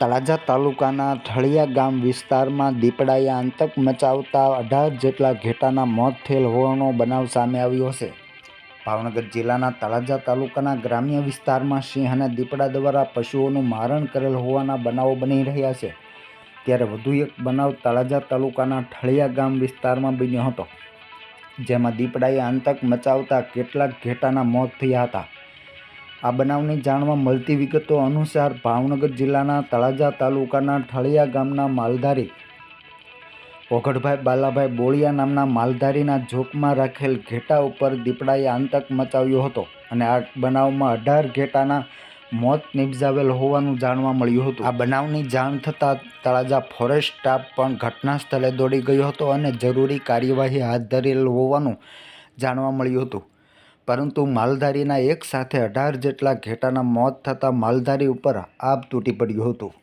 તળાજા તાલુકાના ઠળિયા ગામ વિસ્તારમાં દીપડાએ આતંક મચાવતા અઢાર જેટલા ઘેટાના મોત થયેલ હોવાનો બનાવ સામે આવ્યો છે ભાવનગર જિલ્લાના તળાજા તાલુકાના ગ્રામ્ય વિસ્તારમાં સિંહ અને દીપડા દ્વારા પશુઓનું મારણ કરેલ હોવાના બનાવો બની રહ્યા છે. ત્યારે વધુ એક બનાવ તળાજા તાલુકાના ઠળિયા ગામ વિસ્તારમાં બન્યો હતો, જેમાં દીપડાએ આતંક મચાવતા કેટલાક ઘેટાના મોત થયા હતા. આ બનાવની જાણવા મળતી વિગતો અનુસાર ભાવનગર જિલ્લાના તળાજા તાલુકાના ઠળિયા ગામના માલધારી ઓઘડભાઈ બાલાભાઈ બોળિયા નામના માલધારીના જોકમાં રાખેલ ઘેટા ઉપર દીપડાએ આતંક મચાવ્યો હતો અને આ બનાવમાં અઢાર ઘેટાના મોત નિપજાવેલ હોવાનું જાણવા મળ્યું હતું. આ બનાવની જાણ થતાં તળાજા ફોરેસ્ટ સ્ટાફ પણ ઘટના સ્થળે દોડી ગયો હતો અને જરૂરી કાર્યવાહી હાથ ધરેલ હોવાનું જાણવા મળ્યું હતું. પરંતુ માલધારીના એક સાથે અઢાર જેટલા ઘેટાના મોત થતાં માલધારી ઉપર આબ તૂટી પડ્યું હતું.